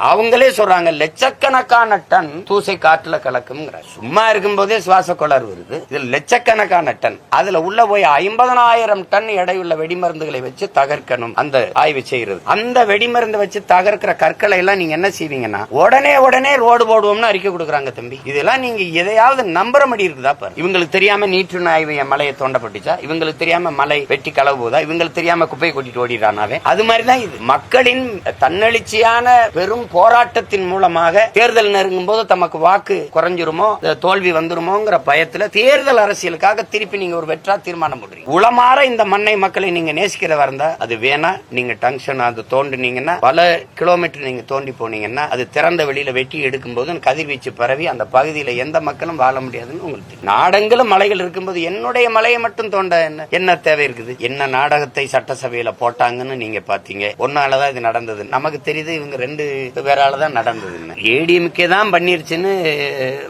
அவங்களே சொல்றாங்க லட்சக்கணக்கான டன் தூசை காற்றுல கலக்கும்ங்கிற. சும்மா இருக்கும்போதே சுவாச கோளாறு வருது. இதுல லட்சக்கணக்கான டன். அதுல உள்ள போய் ஐம்பதனாயிரம் டன் எடையுள்ள வெடிமருந்துகளை வச்சு தகர்க்கணும். அந்த ஆய்வு செய்யறது. அந்த வெடிமருந்து வச்சு தகர்க்கிற கற்களை எல்லாம் நீங்க என்ன செய்வீங்கன்னா உடனே உடனே ரோடு போடுவோம்னு அறிக்கை கொடுக்குறாங்க தம்பி. இதெல்லாம் நீங்க எதையாவது நம்புற மாதிரி இருக்குதா பாரு. இவங்களுக்கு தெரியாம நீற்று நாய்வு என் மலையை தோண்டப்பட்டுச்சா? இவங்களுக்கு தெரியாம மலை வெட்டி களவு போதா இவங்களுக்கு தெரியாம குப்பையை கொட்டிட்டு ஓடிடுறானாவே? அது மாதிரிதான் இது. மக்களின் தன்னெழுச்சியான பெரும் போராட்டத்தின் மூலமாக தேர்தல் நெருங்கும் போது தமக்கு வாக்கு குறைஞ்சிருமோ தோல்வி வந்துருமோங்கிற பயத்துல தேர்தல் அரசியலுக்காக திருப்பி நீங்க ஒரு வெற்றா தீர்மானம் பண்றீங்க உளமாற இந்த மண்ணை மக்களை நீங்க நேசிக்கிறதா இருந்தா அது வேணா. நீங்க டங்ஷன் அது தோண்டுனீங்கன்னா பல கிலோமீட்டர் நீங்க தோண்டி போனீங்கன்னா அது திறந்த வெளியில வெட்டி எடுக்கும் போது கதிர்வீச்சு பரவி அந்த பகுதியில எந்த மக்களும் வாழ முடியாதுன்னு உங்களுக்கு தெரியும். நாடெங்கிலும் மலைகள் இருக்கும்போது என்னுடைய மலையை மட்டும் தோண்ட என்ன என்ன தேவை இருக்குது? என்ன நாடகத்தை சட்டசபையில போட்டாங்கன்னு நீங்க பாத்தீங்க. ஒன்னாலதான் இது நடந்தது. நமக்கு தெரியுது இவங்க ரெண்டு பேரால தான் நடந்ததுன்னு ஏடிஎம்கே தான் பண்ணிருச்சுன்னு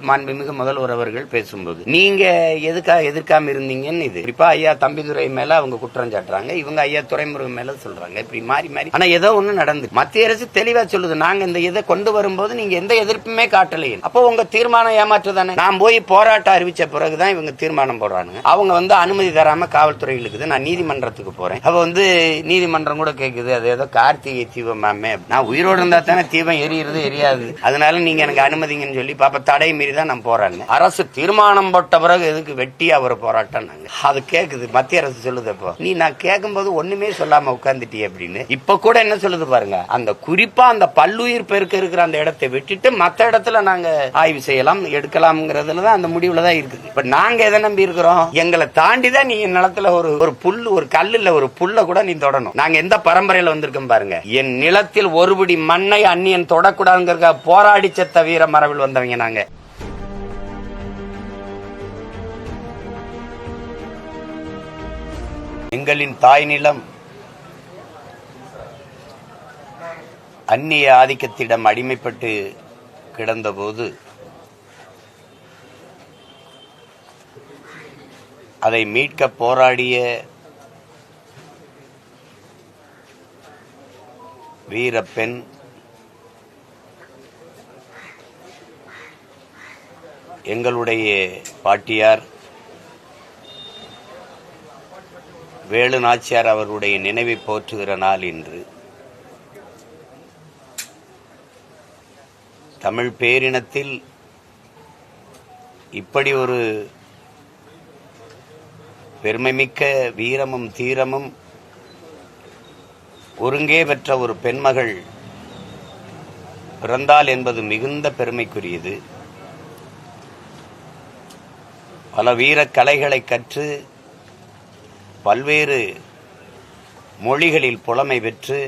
மாண்புமிகு முதல்வர் அவர்கள் பேசும்போது. நீங்க எதுக்கா எதிர்க்காம இருந்தீங்கன்னு இது. குறிப்பா ஐயா தம்பிதுரை மேல அவங்க குற்றம் சாட்டுறாங்க இவங்க ஐயா துறைமுருகன் மேல சொல்றாங்க இப்படி மாறி மாறி. ஆனா ஏதோ ஒண்ணு நடந்து மத்திய அரசு தெளிவா சொல்லுது நாங்க இந்த இதை கொண்டு வரும்போது நீங்க எந்த எதிர்ப்புமே காட்டலையே. அப்போ உங்க தீர்மானம் ஏமாற்று தானே நான் போய் போராட்டம் அறிவிச்ச பிறகுதான் இவங்க தீர்மானம் போடுறானுங்க. அவங்க வந்து அனுமதி தராம காவல்துறை நான் நீதிமன்றத்துக்கு போறேன். அப்ப வந்து நீதிமன்றம் கூட கேக்குது அது ஏதோ கார்த்திகை தீபம் மாமே. நான் உயிரோடு இருந்தா தானே தீபம் எரியறது எரியாது. அதனால நீங்க எனக்கு அனுமதிங்கன்னு சொல்லி பாப்பா தடை மீறி தான் நான் போறேன் அரசு தீர்மானம் போட்ட பிறகு எதுக்கு வெட்டி அவர் போராட்டம் நாங்க அது கேக்குது. மத்திய அரசு சொல்லுது அப்போ. நீ நான் கேட்கும்போது ஒண்ணுமே சொல்லாம உட்கார்ந்துட்டியே அப்படின்னு. இப்ப கூட என்ன சொல்லுது பாருங்க. அந்த குறிப்பா அந்த பல்லுயிர் பெருக்க இருக்கிற அந்த இடத்தை விட்டுட்டு மத்த இடத்துல நாங்க ஆய்வு செய்யலாம் எடுக்கலாம்ங்கிறதுல தான் அந்த முடிவுல தான் இருக்குது. இப்ப நாங்க எதை நம்பி இருக்கிறோம்? எங்களை தாண்டி தான் நீ நிலத்துல ஒரு ஒரு புல்லு ஒரு கல்லுல ஒரு புல்ல கூட நீ தொடணும். நாங்க எந்த பரம்பரையில வந்திருக்கோம் பாருங்க. என் நிலத்தில் ஒருபடி மண்ணை அந்நியன் தொடக்கூடாதுங்கிறக்க போராடி செத்த வீர மரபில் வந்தவங்க நாங்க. எங்களின் தாய் நிலம் அந்நிய ஆதிக்கத்திடம் அடிமைப்பட்டு கிடந்தபோது அதை மீட்க போராடிய வீரப்பெண் எங்களுடைய பாட்டியார் வேலு நாச்சியார் அவருடைய நினைவை போற்றுகிற நாள் இன்று. தமிழ் பேரினத்தில் இப்படி ஒரு பெருமைமிக்க வீரமும் தீரமும் ஒருங்கே பெற்ற ஒரு பெண்மகள் பிறந்தால் என்பது மிகுந்த பெருமைக்குரியது. பல வீரக் கலைகளை கற்று பல்வேறு மொழிகளில் புலமை பெற்று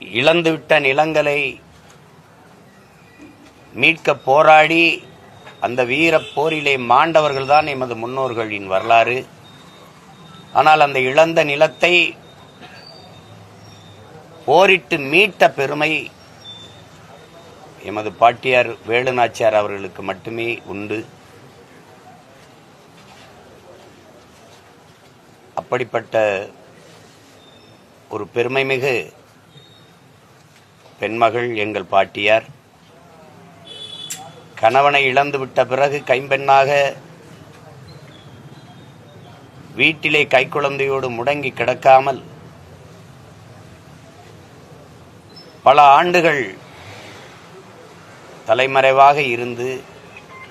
இழந்துவிட்ட நிலங்களை மீட்க போராடி அந்த வீரப் போரிலே மாண்டவர்கள்தான் எமது முன்னோர்களின் வரலாறு. ஆனால் அந்த இழந்த நிலத்தை போரிட்டு மீட்ட பெருமை எமது பாட்டியார் வேலுநாச்சியார் அவர்களுக்கு மட்டுமே உண்டு. அப்படிப்பட்ட ஒரு பெருமைமிகு பெண்மகள் எங்கள் பாட்டியார். கணவனை இழந்துவிட்ட பிறகு கைம்பெண்ணாக வீட்டிலே கைக்குழந்தையோடு முடங்கி கிடக்காமல் பல ஆண்டுகள் தலைமறைவாக இருந்து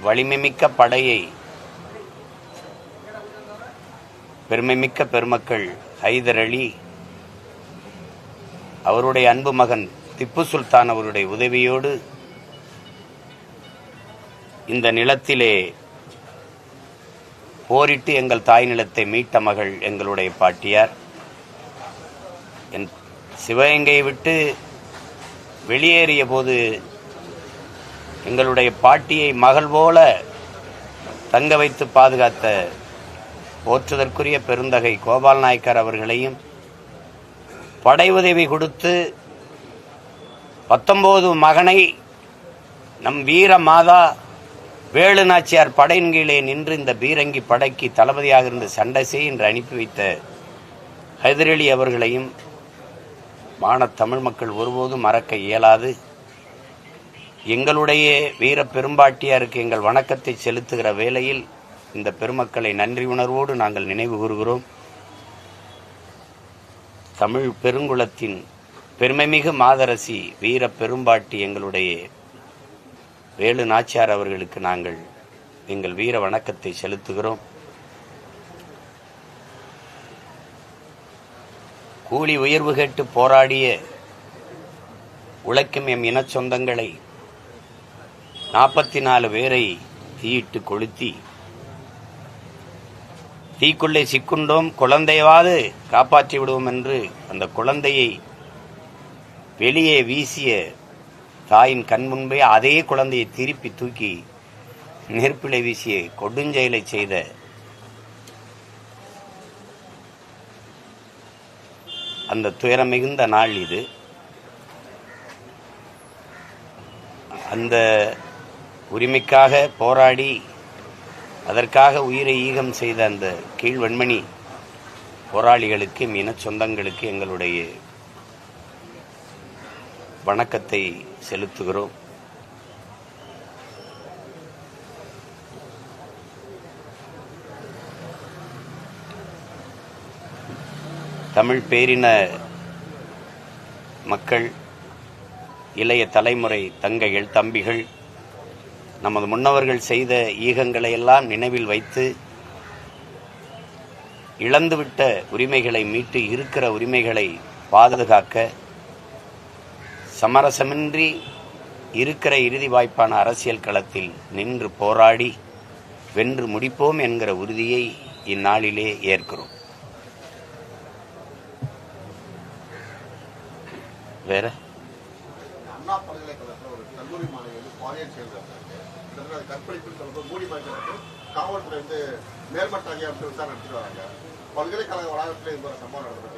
வலிமைமிக்க படையை பெருமைமிக்க பெருமக்கள் ஹைதர் அலி அவருடைய அன்பு மகன் திப்பு சுல்தான் அவருடைய உதவியோடு இந்த நிலத்திலே போரிட்டு எங்கள் தாய் நிலத்தை மீட்ட மகள் எங்களுடைய பாட்டியார். என் சிவகங்கையை விட்டு வெளியேறிய போது எங்களுடைய பாட்டியை மகள் போல தங்க வைத்து பாதுகாத்த போற்றுதற்குரிய பெருந்தகை கோபால் நாயக்கர் அவர்களையும் படை உதவி கொடுத்து பத்தொன்பது மகனை நம் வீர மாதா வேலு நாச்சியார் படையின் கீழே நின்று இந்த பீரங்கி படைக்கு தளபதியாக இருந்து சண்டை செய் என்று அனுப்பி வைத்த ஹைதரலி அவர்களையும் வானத் தமிழ் மக்கள் ஒருபோதும் மறக்க இயலாது. எங்களுடைய வீர பெரும்பாட்டியாருக்கு எங்கள் வணக்கத்தை செலுத்துகிற வேளையில் இந்த பெருமக்களை நன்றி உணர்வோடு நாங்கள் நினைவு கூறுகிறோம். தமிழ் பெருங்குளத்தின் பெருமைமிகு மாதரசி வீர பெரும்பாட்டி எங்களுடைய வேலு நாச்சியார் அவர்களுக்கு நாங்கள் எங்கள் வீர வணக்கத்தை செலுத்துகிறோம். கூலி உயர்வு கேட்டு போராடிய உழைக்கும் எம் இன சொந்தங்களை நாற்பத்தி நாலு பேரை தீயிட்டு கொளுத்தி தீக்குள்ளே சிக்குண்டோம் குழந்தையாவது காப்பாற்றி விடுவோம் என்று அந்த குழந்தையை வெளியே வீசிய தாயின் கண் முன்பே அதே குழந்தையை திருப்பி தூக்கி நெருப்பிலை வீசிய கொடுஞ்செயலை செய்த அந்த துயரம் மிகுந்த நாள் இது. அந்த உரிமைக்காக போராடி அதற்காக உயிரை ஈகம் செய்த அந்த கீழ்வன்மணி போராளிகளுக்கு இன சொந்தங்களுக்கு எங்களுடைய வணக்கத்தை செலுத்துகிறோம். தமிழ் பேரின மக்கள் இளைய தலைமுறை தங்கைகள் தம்பிகள் நமது முன்னவர்கள் செய்த ஈகங்களை எல்லாம் நினைவில் வைத்து இழந்துவிட்ட உரிமைகளை மீட்டு இருக்கிற உரிமைகளை பாதுகாக்க சமரசமின்றி இருக்கிற இறுதி வாய்ப்பான அரசியல் களத்தில் நின்று போராடி வென்று முடிப்போம் என்கிற உறுதியை இந்நாளிலே ஏற்கிறோம். வேற? அண்ணா பல்கலைக்கழகத்தில் ஒரு கல்லூரி மாணவி பாலியல் செயல்படுறாங்க கிட்டத்தட்ட அது கற்பழிப்புன்னு சொல்லும்போது மூடி மறைஞ்சிருக்கு. காவல்துறை வந்து மேல்மட்ட அதிகாரத்தில் விசாரணை நடத்திட்டு வராங்க. பல்கலைக்கழக வளாகத்தில் இது ஒரு சம்பவம் நடந்துருக்கு.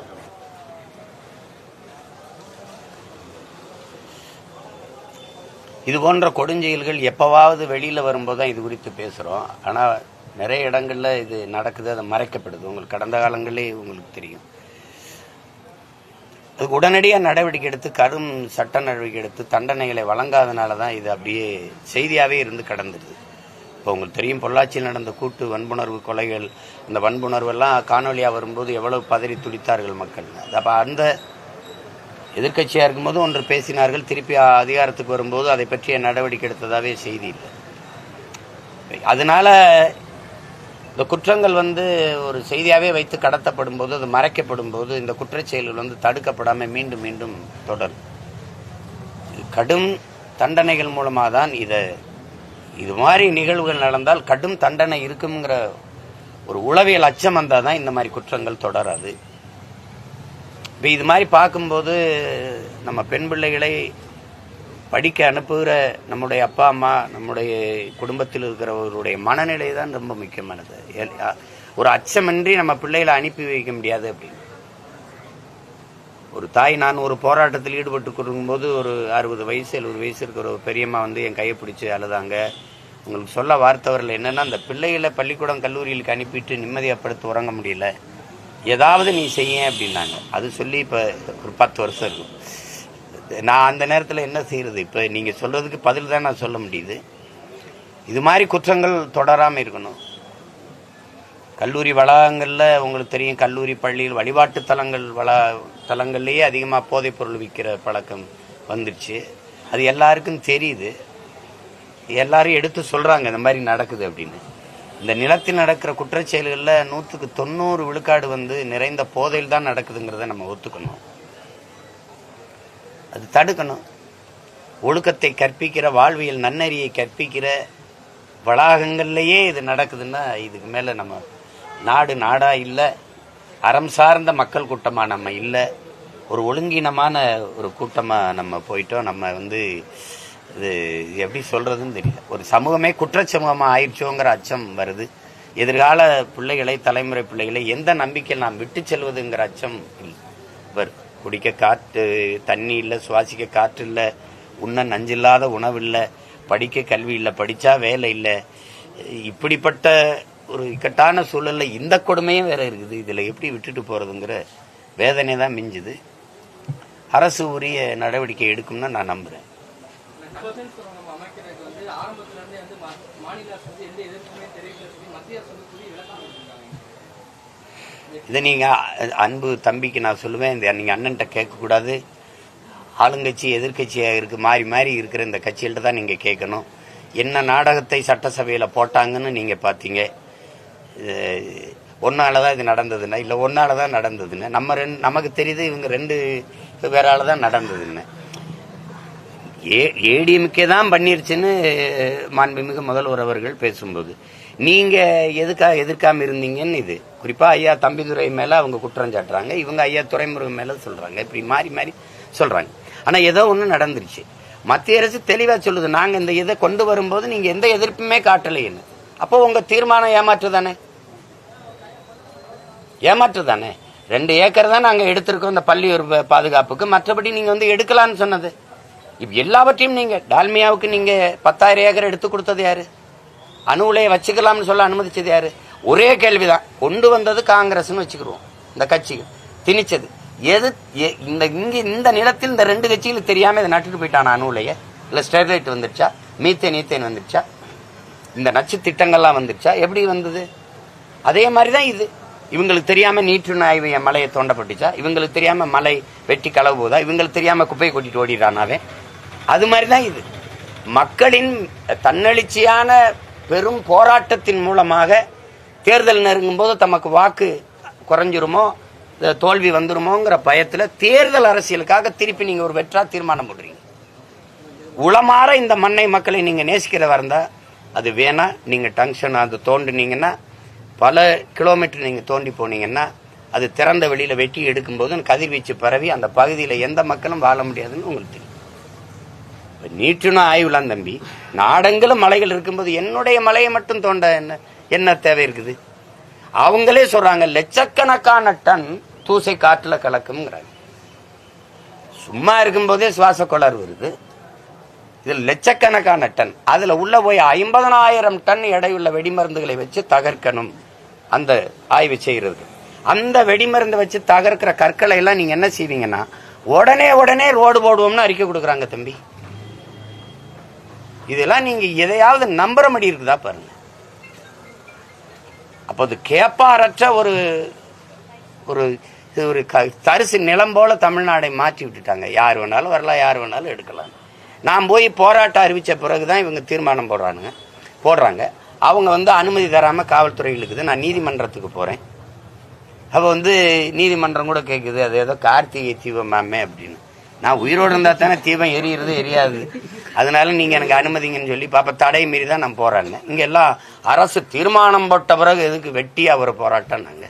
இது போன்ற கொடுஞ்செயல்கள் எப்போவாவது வெளியில் வரும்போது தான் இது குறித்து பேசுகிறோம் ஆனால் நிறைய இடங்களில் இது நடக்குது அது மறைக்கப்படுது. உங்களுக்கு கடந்த காலங்களே உங்களுக்கு தெரியும். அதுக்கு உடனடியாக நடவடிக்கை எடுத்து கடும் சட்ட நடவடிக்கை எடுத்து தண்டனைகளை வழங்காதனால தான் இது அப்படியே செய்தியாகவே இருந்து கடந்துடுது இப்போ உங்களுக்கு தெரியும் பொள்ளாச்சியில் நடந்த கூட்டு வன்புணர்வு கொலைகள் இந்த வன்புணர்வெல்லாம் காணொலியாக வரும்போது எவ்வளவு பதறி துடித்தார்கள் மக்கள். அப்போ அந்த எதிர்க்கட்சியாக இருக்கும்போது ஒன்று பேசினார்கள் திருப்பி அதிகாரத்துக்கு வரும்போது அதை பற்றிய நடவடிக்கை எடுத்ததாகவே செய்தி இல்லை. அதனால இந்த குற்றங்கள் வந்து ஒரு செய்தியாகவே வைத்து கடத்தப்படும் போது அது மறைக்கப்படும் போது இந்த குற்றச்செயல்கள் வந்து தடுக்கப்படாமல் மீண்டும் மீண்டும் தொடரும். கடும் தண்டனைகள் மூலமாக தான் இதை இது மாதிரி நிகழ்வுகள் நடந்தால் கடும் தண்டனை இருக்குங்கிற ஒரு உளவியல் அச்சம் வந்தால் தான் இந்த மாதிரி குற்றங்கள் தொடராது. இப்போ இது மாதிரி பார்க்கும்போது நம்ம பெண் பிள்ளைகளை படிக்க அனுப்புகிற நம்முடைய அப்பா அம்மா நம்முடைய குடும்பத்தில் இருக்கிறவருடைய மனநிலை தான் ரொம்ப முக்கியமானது. ஒரு அச்சமின்றி நம்ம பிள்ளைகளை அனுப்பி வைக்க முடியாது அப்படின்னு. ஒரு தாய் நான் ஒரு போராட்டத்தில் ஈடுபட்டு கொடுக்கும்போது ஒரு அறுபது வயசு எழுபது வயசு இருக்கிற ஒரு பெரியம்மா வந்து என் கையை பிடிச்சி அழுதாங்க. உங்களுக்கு சொல்ல வார்த்தை வரல என்னென்னா அந்த பிள்ளைகளை பள்ளிக்கூடம் கல்லூரிகளுக்கு அனுப்பிட்டு நிம்மதியாக படுத்து உறங்க முடியல. ஏதாவது நீ செய்ய அப்படின்னாங்க. அது சொல்லி இப்போ ஒரு பத்து வருஷம் இருக்கும். நான் அந்த நேரத்தில் என்ன செய்கிறது இப்போ நீங்கள் சொல்கிறதுக்கு பதில் தான் நான் சொல்ல முடியுது. இது மாதிரி குற்றங்கள் தொடராமல் இருக்கணும். கல்லூரி வளாகங்களில் உங்களுக்கு தெரியும் கல்லூரி பள்ளியில் வழிபாட்டு தலங்கள் வளா தலங்கள்லேயே அதிகமாக போதைப் பொருள் விற்கிற பழக்கம் வந்துடுச்சு. அது எல்லாருக்கும் தெரியுது. எல்லாரும் எடுத்து சொல்கிறாங்க இந்த மாதிரி நடக்குது அப்படின்னு. இந்த நிலத்தில் நடக்கிற குற்றச்செயல்களில் நூற்றுக்கு தொண்ணூறு விழுக்காடு வந்து நிறைந்த போதையில் தான் நடக்குதுங்கிறத நம்ம ஒத்துக்கணும். அது தடுக்கணும். ஒழுக்கத்தை கற்பிக்கிற வாழ்வியல் நன்னறியை கற்பிக்கிற வளாகங்கள்லேயே இது நடக்குதுன்னா இதுக்கு மேலே நம்ம நாடு நாடா இல்லை. அறம் சார்ந்த மக்கள் கூட்டமாக நம்ம இல்லை. ஒரு ஒழுங்கினமான ஒரு கூட்டமாக நம்ம போயிட்டோம். நம்ம வந்து இது எப்படி சொல்கிறதுன்னு தெரியல. ஒரு சமூகமே குற்றச்சமூகமாக ஆயிடுச்சோங்கிற அச்சம் வருது. எதிர்கால பிள்ளைகளை தலைமுறை பிள்ளைகளை எந்த நம்பிக்கையில் நாம் விட்டு செல்வதுங்கிற அச்சம் இல்லை வரும் குடிக்க காற்று தண்ணி இல்லை சுவாசிக்க காற்று இல்லை உண்ண நஞ்சில்லாத உணவு இல்லை படிக்க கல்வி இல்லை படித்தா வேலை இல்லை. இப்படிப்பட்ட ஒரு இக்கட்டான சூழலில் இந்த கொடுமையும் வேற இருக்குது. இதில் எப்படி விட்டுட்டு போகிறதுங்கிற வேதனை தான் மிஞ்சுது. அரசு உரிய நடவடிக்கை எடுக்கும்னு நான் நம்புகிறேன் பர்சன்ட் நம்ம அமைக்கிறதுக்கு வந்து ஆரம்பத்துல இருந்தே வந்து மா- மாநில அரசு வந்து எந்த எதிர்ப்புமே தெரிவிக்கல சொல்லி மத்திய அரசு வந்து புதிய விளக்கம் கொடுத்திருக்காங்க இதை நீங்கள் அன்பு தம்பிக்கு நான் சொல்லுவேன் இந்த நீங்கள் அண்ணன்ட்ட கேட்கக்கூடாது. ஆளுங்கட்சி எதிர்க்கட்சியாக இருக்கு மாறி மாறி இருக்கிற இந்த கட்சிகள்ட்ட தான் நீங்கள் கேட்கணும். என்ன நாடகத்தை சட்டசபையில் போட்டாங்கன்னு நீங்கள் பார்த்தீங்க. ஒன்னால தான் இது நடந்ததுன்னா இல்லை ஒன்னால தான் நடந்ததுன்னு. நம்ம ரெண்டு நமக்கு தெரியுது இவங்க ரெண்டு பேரால் தான் நடந்ததுன்னு. ஏ ஏடிஎம்கே தான் பண்ணிருச்சுன்னு மாண்புமிகு முதல்வர் அவர்கள் பேசும்போது. நீங்கள் எதுக்காக எதிர்க்காமல் இருந்தீங்கன்னு இது. குறிப்பாக ஐயா தம்பிதுரை மேலே அவங்க குற்றம் சாட்டுறாங்க இவங்க ஐயா துறைமுருகன் மேலே சொல்கிறாங்க இப்படி மாறி மாறி சொல்கிறாங்க ஆனால் ஏதோ ஒன்று நடந்துருச்சு. மத்திய அரசு தெளிவாக சொல்லுது நாங்கள் இந்த இதை கொண்டு வரும்போது நீங்கள் எந்த எதிர்ப்புமே காட்டலைன்னு அப்போ உங்கள் தீர்மானம் ஏமாற்று தானே ஏமாற்று தானே ரெண்டு ஏக்கர் தான் நாங்கள் எடுத்திருக்கோம் இந்த பள்ளி ஒரு பாதுகாப்புக்கு. மற்றபடி நீங்கள் வந்து எடுக்கலாம்னு சொன்னது. இப்போ எல்லாவற்றையும் நீங்கள் டால்மியாவுக்கு நீங்கள் பத்தாயிரம் ஏக்கர் எடுத்து கொடுத்தது யார்? அணு உலையை வச்சுக்கலாம்னு சொல்ல அனுமதிச்சது யார்? ஒரே கேள்விதான். கொண்டு வந்தது காங்கிரஸ்னு வச்சுக்கிருவோம் இந்த கட்சிகள் திணிச்சது. எது எ- இந்த இங்க இந்த நிலத்தில் இந்த ரெண்டு கட்சிகளும் தெரியாம இதை நட்டுட்டு போயிட்டான அணுலையே? இல்லை இல்ல ஸ்டெர்லைட் வந்துருச்சா மீத்தேன் ஈத்தேன் வந்துருச்சா இந்த நச்சு திட்டங்கள்லாம் வந்துருச்சா எப்படி வந்தது? அதே மாதிரி தான் இது. இவங்களுக்கு தெரியாம நீற்று நாய்வு என் மலையை தோண்டப்பட்டுச்சா? இவங்களுக்கு தெரியாம மலை வெட்டி களவு போதா? இவங்களுக்கு தெரியாம குப்பையை கொட்டிட்டு ஓடிடுறானாவே அது மாதிரி தான் இது. மக்களின் தன்னெழுச்சியான பெரும் போராட்டத்தின் மூலமாக தேர்தல் நெருங்கும் போது தமக்கு வாக்கு குறைஞ்சிருமோ தோல்வி வந்துருமோங்கிற பயத்தில் தேர்தல் அரசியலுக்காக திருப்பி நீங்கள் ஒரு வெற்றா தீர்மானம் பண்ணுறீங்க உளமாற இந்த மண்ணை மக்களை நீங்கள் நேசிக்கிறதா இருந்தால் அது வேணா நீங்கள் டங்ஷன் அது தோண்டினீங்கன்னா பல கிலோமீட்டர் நீங்கள் தோண்டி போனீங்கன்னா அது திறந்த வெளியில் வெட்டி எடுக்கும்போது கதிர்வீச்சு பரவி அந்த பகுதியில் எந்த மக்களும் வாழ முடியாதுன்னு உங்களுக்கு தெரியும். இப்ப நீட்டுனா ஆய்வுலாம் தம்பி நாடெங்கிலும் மலைகள் இருக்கும்போது என்னுடைய மலையை மட்டும் தோண்ட என்ன? என்ன தேவை இருக்குது? அவங்களே சொல்றாங்க லட்சக்கணக்கான டன் தூசை காற்றுல கலக்கும்ங்கிறாங்க. சும்மா இருக்கும்போதே சுவாச கோளாறு வருது. இதில் லட்சக்கணக்கான டன். அதில் உள்ள போய் ஐம்பதனாயிரம் டன் எடையுள்ள வெடிமருந்துகளை வச்சு தகர்க்கணும். அந்த ஆய்வு செய்கிறது. அந்த வெடிமருந்தை வச்சு தகர்க்கிற கற்களை எல்லாம் நீங்கள் என்ன செய்வீங்கன்னா உடனே உடனே ரோடு போடுவோம்னு அறிக்கை கொடுக்குறாங்க தம்பி. இதெல்லாம் நீங்கள் எதையாவது நம்புற மாதிரி இருக்குதா பாருங்கள் அப்போ அது கேப்பாரற்ற ஒரு ஒரு இது ஒரு க- தரிசு நிலம் போல தமிழ்நாடை மாற்றி விட்டுட்டாங்க. யார் வேணாலும் வரலாம் யார் வேணாலும் எடுக்கலாம். நான் போய் போராட்டம் அறிவித்த பிறகு தான் இவங்க தீர்மானம் போடுறானுங்க போடுறாங்க. அவங்க வந்து அனுமதி தராமல் காவல்துறையில் இருக்குது நான் நீதிமன்றத்துக்கு போகிறேன் அப்போ வந்து நீதிமன்றம் கூட கேட்குது அது ஏதோ கார்த்திகை தீபம் மாமே அப்படின்னு. நான் உயிரோடு இருந்தால் தானே தீபம் எரியிறது எரியாது. அதனால நீங்க எனக்கு அனுமதிங்கன்னு சொல்லி பாப்பா தடை மீறி தான் நான் போராடினேன் இங்க எல்லாம் அரசு தீர்மானம் போட்ட பிறகு எதுக்கு வெட்டி அவர் போராட்டம் நாங்க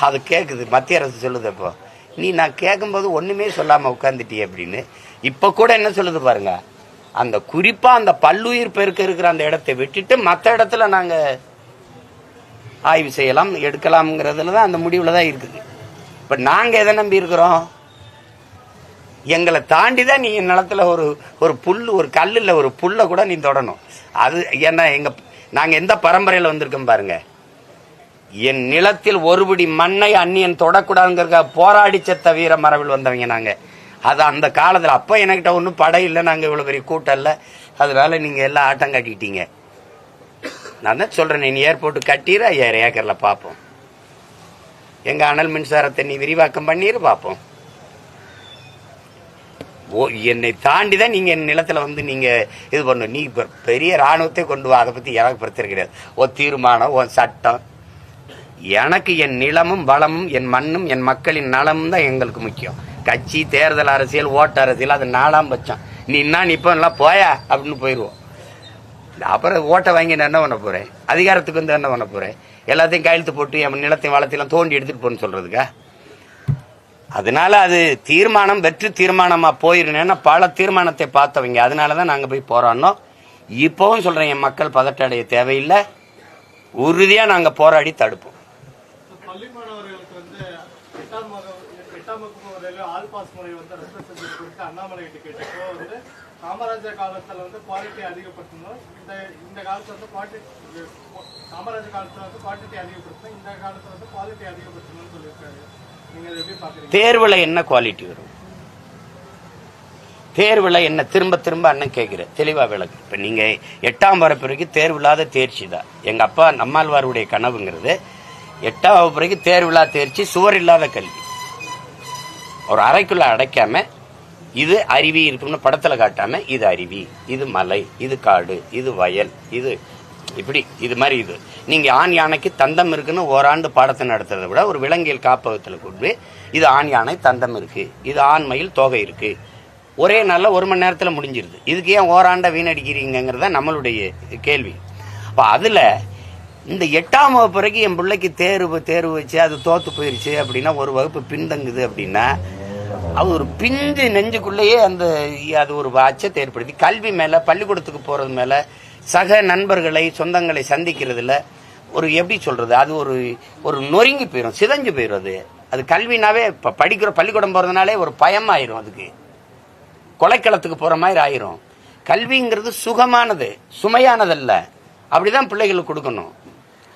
அது கேக்குது. மத்திய அரசு சொல்லுது அப்போ. நீ நான் கேட்கும்போது ஒண்ணுமே சொல்லாம உட்காந்துட்டியே அப்படின்னு. இப்ப கூட என்ன சொல்லுது பாருங்க. அந்த குறிப்பா அந்த பல்லுயிர் பெருக்க இருக்கிற அந்த இடத்தை விட்டுட்டு மற்ற இடத்துல நாங்க ஆய்வு செய்யலாம் எடுக்கலாம்ங்கிறதுல தான் அந்த முடிவுல தான் இருக்குது. இப்ப நாங்க எதை நம்பி இருக்கிறோம்? எங்களை தாண்டி தான் நீ என் நிலத்துல ஒரு ஒரு புல் ஒரு கல்லில் ஒரு புல்லை கூட நீ தொடணும். அது என்ன எங்கள் நாங்கள் எந்த பரம்பரையில் வந்திருக்கோம் பாருங்க. என் நிலத்தில் ஒருபடி மண்ணை அந்நியன் தொடக்கூடாதுங்கிறக்க போராடி செத்த வீர மரபில் வந்தவங்க நாங்கள் அது அந்த காலத்தில் அப்போ என்கிட்ட ஒன்றும் படை இல்லை நாங்கள் இவ்வளோ பெரிய கூட்டம் இல்லை. அதனால நீங்கள் எல்லாம் ஆட்டம் கட்டிட்டீங்க. நான் தான் சொல்கிறேன் நீ ஏர்போர்ட்டு கட்டிடு ஐயாயிரம் ஏக்கரில் பார்ப்போம் எங்கள் அனல் மின்சாரத்தை நீ விரிவாக்கம் பண்ணிடு பார்ப்போம் ஓ என்னை தாண்டி தான் நீங்கள் என் நிலத்தில் வந்து நீங்கள் இது பண்ணணும். நீ இப்போ பெரிய ராணுவத்தை கொண்டு வா. அதை பற்றி எனக்கு பிரச்சனை கிடையாது. ஓ தீர்மானம் ஓ சட்டம். எனக்கு என் நிலமும் வளமும் என் மண்ணும் என் மக்களின் நலமும் தான் எங்களுக்கு முக்கியம். கட்சி தேர்தல் அரசியல் ஓட்டு அரசியல் அது நாலாம் பட்சம். நீ என்ன இப்போ எல்லாம் போயா? அப்படின்னு போயிடுவோம் அப்புறம் ஓட்டை வாங்கி நான் என்ன பண்ண போகிறேன் அதிகாரத்துக்கு வந்து என்ன பண்ண போகிறேன் எல்லாத்தையும் கையெழுத்து போட்டு என் நிலத்தையும் வளத்தையெல்லாம் தோண்டி எடுத்துகிட்டு போகணும்னு சொல்கிறதுக்கா அதனால அது தீர்மானம் வெற்றி தீர்மானமா போயிருந்தேன்னா பல தீர்மானத்தை பார்த்தவங்க. அதனாலதான் நாங்க போய் போராடினோம். இப்பவும் சொல்றேன் என் மக்கள் பதட்ட அடைய தேவையில்லை. உறுதியா நாங்க போராடி தடுப்போம். காமராஜர் காலத்துல வந்து குவாலிட்டி அதிகப்படுத்தணும். இந்த இந்த காலத்துல வந்து குவாலிட்டி காமராஜர் காலத்துல வந்து குவான்டிட்டி அதிகப்படுத்தணும். இந்த காலத்துல வந்து குவாலிட்டி அதிகப்படுத்தணும்னு சொல்லியிருக்காரு. தேர்வில் என்ன குவாலிட்டி வரும்? தேர்வில் என்ன திரும்ப திரும்ப அண்ணன் கேட்குறேன் தெளிவாக விளக்கு. இப்போ நீங்க எட்டாம் வர பிறகு தேர்வில்லாத தேர்ச்சி தான். எங்க அப்பா நம்மாழ்வாருடைய கனவுங்கிறது எட்டாம் வகுப்பு தேர்வில்லா தேர்ச்சி சுவர் இல்லாத கல்வி. ஒரு அறைக்குள்ளே அடைக்காம இது அருவி இருக்கும்னு படத்துல காட்டாம இது அருவி இது மலை இது காடு இது வயல் இது இப்படி இது மாதிரி இது. நீங்கள் ஆண் யானைக்கு தந்தம் இருக்குன்னு ஓராண்டு பாடத்தை நடத்துறதை விட ஒரு விலங்கியல் காப்பகத்தில் கொண்டு இது ஆண் யானை தந்தம் இருக்குது இது ஆண் மயில் தோகை இருக்குது ஒரே நாளில் ஒரு மணி நேரத்தில் முடிஞ்சிருது. இதுக்கு ஏன் ஓராண்டை வீணடிக்கிறீங்கிறத நம்மளுடைய கேள்வி. அப்போ அதில் இந்த எட்டாம் வகுப்பு வரைக்கும் என் பிள்ளைக்கு தேர்வு தேர்வு வச்சு அது தோத்து போயிருச்சு அப்படின்னா ஒரு வகுப்பு பின்தங்குது அப்படின்னா அது ஒரு பிஞ்சு நெஞ்சுக்குள்ளேயே அந்த அது ஒரு அச்சத்தை ஏற்படுத்தி கல்வி மேலே பள்ளிக்கூடத்துக்கு போகிறது மேலே சக நண்பர்களை சொந்தங்களை சந்திக்கிறதுல ஒரு எப்படி சொல்றது? அது ஒரு ஒரு நொறுங்கி போயிடும் சிதஞ்சு போயிடும் அது. அது கல்வினாவே இப்போ படிக்கிற பள்ளிக்கூடம் போகிறதுனாலே ஒரு பயமாயிரும் அதுக்கு. கொலைக்களத்துக்கு போகிற மாதிரி ஆயிரும். கல்விங்கிறது சுகமானது சுமையானதல்ல. அப்படிதான் பிள்ளைகளுக்கு கொடுக்கணும்.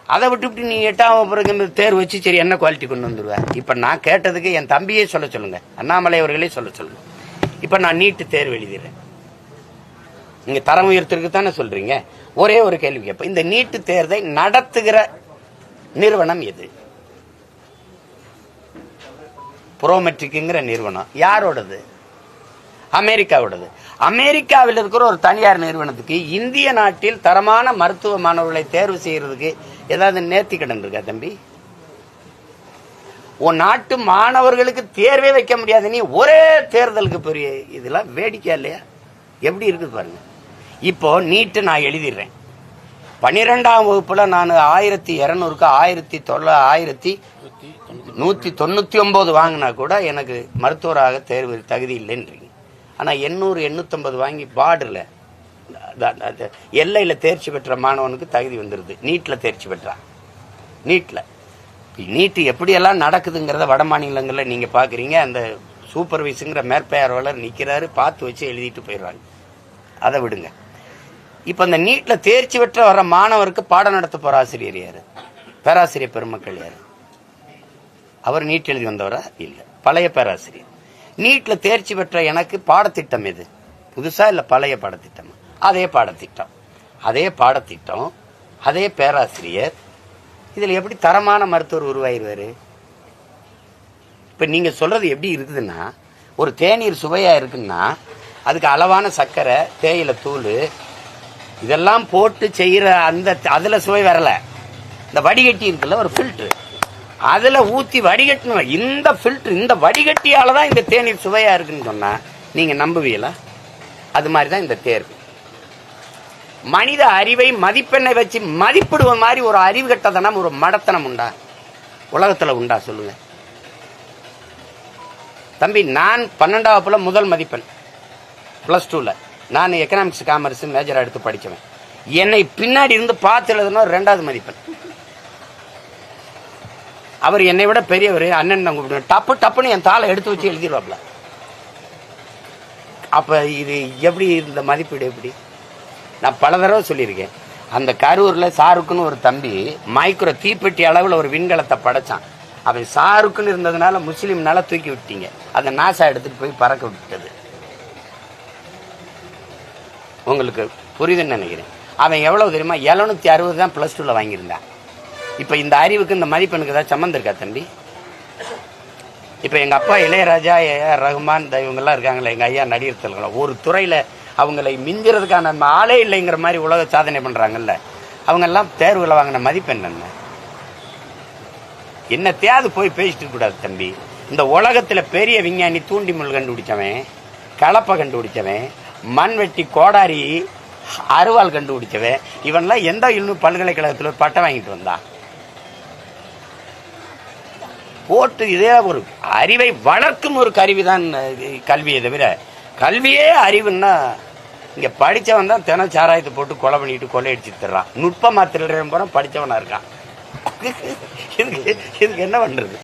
அதை விட்டுவிட்டு நீ எட்டாம் பிறகு இந்த வச்சு சரி என்ன குவாலிட்டி கொண்டு வந்துடுவேன் இப்போ நான் கேட்டதுக்கு என் தம்பியே சொல்ல சொல்லுங்க. அண்ணாமலை அவர்களே சொல்ல சொல்லுங்க. இப்போ நான் நீட்டு தேர்வு எழுதிடுறேன். நீங்க தரம் உயர்த்திற்கு தானே சொல்றீங்க? ஒரே ஒரு கேள்வி கேட்ப இந்த நீட்டு தேர்வை நடத்துகிற நிறுவனம் எது? புரோமெட்ரிக்குங்கிற நிறுவனம். யாரோடது? அமெரிக்காவோடது. அமெரிக்காவில் இருக்கிற ஒரு தனியார் நிறுவனத்துக்கு இந்திய நாட்டில் தரமான மருத்துவ மாணவர்களை தேர்வு செய்யறதுக்கு ஏதாவது நேர்த்தி கடன் இருக்கா தம்பி? உன் நாட்டு மாணவர்களுக்கு தேர்வே வைக்க முடியாது. நீ ஒரே தேர்தலுக்கு பெரிய இதெல்லாம் வேடிக்கை இல்லையா? எப்படி இருக்குது பாருங்க. இப்போ நீட்டு நான் எழுதிடுறேன். பன்னிரெண்டாம் வகுப்புல நான் ஆயிரத்தி இரநூறுக்கு ஆயிரத்தி தொள்ள ஆயிரத்தி நூற்றி தொண்ணூற்றி ஒம்பது வாங்கினா கூட எனக்கு மருத்துவராக தேர்வு தகுதி இல்லைன்றீங்க. ஆனால் எண்ணூறு எண்ணூற்றம்பது வாங்கி பார்டரில் எல்லையில் தேர்ச்சி பெற்ற மாணவனுக்கு தகுதி வந்துடுது நீட்டில் தேர்ச்சி பெற்றான். நீட்டில் நீட்டு எப்படியெல்லாம் நடக்குதுங்கிறத வட மாநிலங்களில் நீங்கள் பார்க்குறீங்க அந்த சூப்பர்வைஸுங்கிற மேற்பார்வையாளர் நிற்கிறாரு பார்த்து வச்சு எழுதிட்டு போயிடுறாங்க அதை விடுங்க. இப்போ இந்த நீட்டில் தேர்ச்சி பெற்ற வர மாணவருக்கு பாடம் நடத்த போகிற ஆசிரியர் யார்? பேராசிரியர் பெருமக்கள் யார்? அவர் நீட் எழுதி வந்தவரா? இல்லை. பழைய பேராசிரியர். நீட்டில் தேர்ச்சி பெற்ற எனக்கு பாடத்திட்டம் எது? புதுசாக இல்லை பழைய பாடத்திட்டம்? அதே பாடத்திட்டம். அதே பாடத்திட்டம் அதே பேராசிரியர். இதில் எப்படி தரமான மருத்துவர் உருவாயிருவார்? இப்போ நீங்கள் சொல்கிறது எப்படி இருக்குதுன்னா ஒரு தேநீர் சுவையாக இருக்குன்னா அதுக்கு அளவான சர்க்கரை தேயிலை தூள் இதெல்லாம் போட்டு செய்கிற அந்த அதில் சுவை வரலை. இந்த வடிகட்டி இருக்குல்ல ஒரு ஃபில்ட்ரு அதில் ஊற்றி வடிகட்டின இந்த ஃபில்ட்ரு இந்த வடிகட்டியால் தான் இந்த தேநீர் சுவையாக இருக்குன்னு சொன்னால் நீங்கள் நம்புவீங்களா? அது மாதிரி தான் இந்த தேர்வு மனித அறிவை மதிப்பெண்ணை வச்சு மதிப்பிடுவ மாதிரி ஒரு அறிவு கட்டதனம் ஒரு மடத்தனம் உண்டா? உலகத்தில் உண்டா? சொல்லுங்க. தம்பி நான் பன்னெண்டாவது முதல் மதிப்பெண். ப்ளஸ் டூவில் நான் எக்கனாமிக்ஸ் காமர்ஸ் மேஜராக எடுத்து படித்தவன் என்னை பின்னாடி இருந்து பார்த்து எழுதுனா ரெண்டாவது மதிப்பெண். அவர் என்னை விட பெரியவர் அண்ணன் தான் கூப்பிடுவேன் டப்பு டப்புன்னு என் தாளை எடுத்து வச்சு எழுதிடுவாப்ல அப்போ இது எப்படி இந்த மதிப்பீடு எப்படி? நான் பல தடவை சொல்லியிருக்கேன். அந்த கரூரில் சாருக்குன்னு ஒரு தம்பி மைக்ரோ தீப்பெட்டி அளவில் ஒரு விண்கலத்தை படைச்சான். அவன் சாருக்குன்னு இருந்ததுனால முஸ்லீம்னால தூக்கி விட்டீங்க. அதை நாசா எடுத்துகிட்டு போய் பறக்க விட்டது. உங்களுக்கு புரியுதுன்னு நினைக்கிறேன். அவன் எவ்வளவு தெரியுமா? எழுநூத்தி அறுபது தான் பிளஸ் டூல வாங்கியிருந்தான். இப்போ இந்த அறிவுக்கு இந்த மதிப்பெண்ணுக்கு ஏதாவது சம்மந்தம் இருக்கா தம்பி? இப்போ எங்கள் அப்பா இளையராஜா ஏஆர் ரகுமான் இந்த இவங்கெல்லாம் இருக்காங்களே எங்கள் ஐயா நடிகர் தலைவர்கள் ஒரு துறையில் அவங்களை மிஞ்சுறதுக்கான ஆளே இல்லைங்கிற மாதிரி உலக சாதனை பண்ணுறாங்கல்ல அவங்கெல்லாம் தேர்வில் வாங்கின மதிப்பெண் என்ன? என்னத்தையாவது போய் பேசிட்டு கூடாது தம்பி. இந்த உலகத்தில் பெரிய விஞ்ஞானி தூண்டிமுள் கண்டுபிடிச்சவன் கலப்பை கண்டுபிடிச்சவன் மண்வெட்டி கோடாரி அருவாள் கண்டுபிடிச்சவன். இவன்லாம் எந்த இன்னும் பல்கலைக்கழகத்தில் பட்டம் வாங்கிட்டு வந்தான் போட்டு இதே ஒரு அறிவை வளர்க்கும் ஒரு கருவிதான் தான் கல்வியை தவிர கல்வியே அறிவுன்னா இங்கே படிச்சவன் தான் தினம் சாராயத்தை போட்டு கொலை பண்ணிட்டு கொள்ளையடிச்சு தர்றான். நுட்பமாக திருடுறேன் போற படித்தவனாக இருக்கான். இதுக்கு இதுக்கு என்ன பண்ணுறது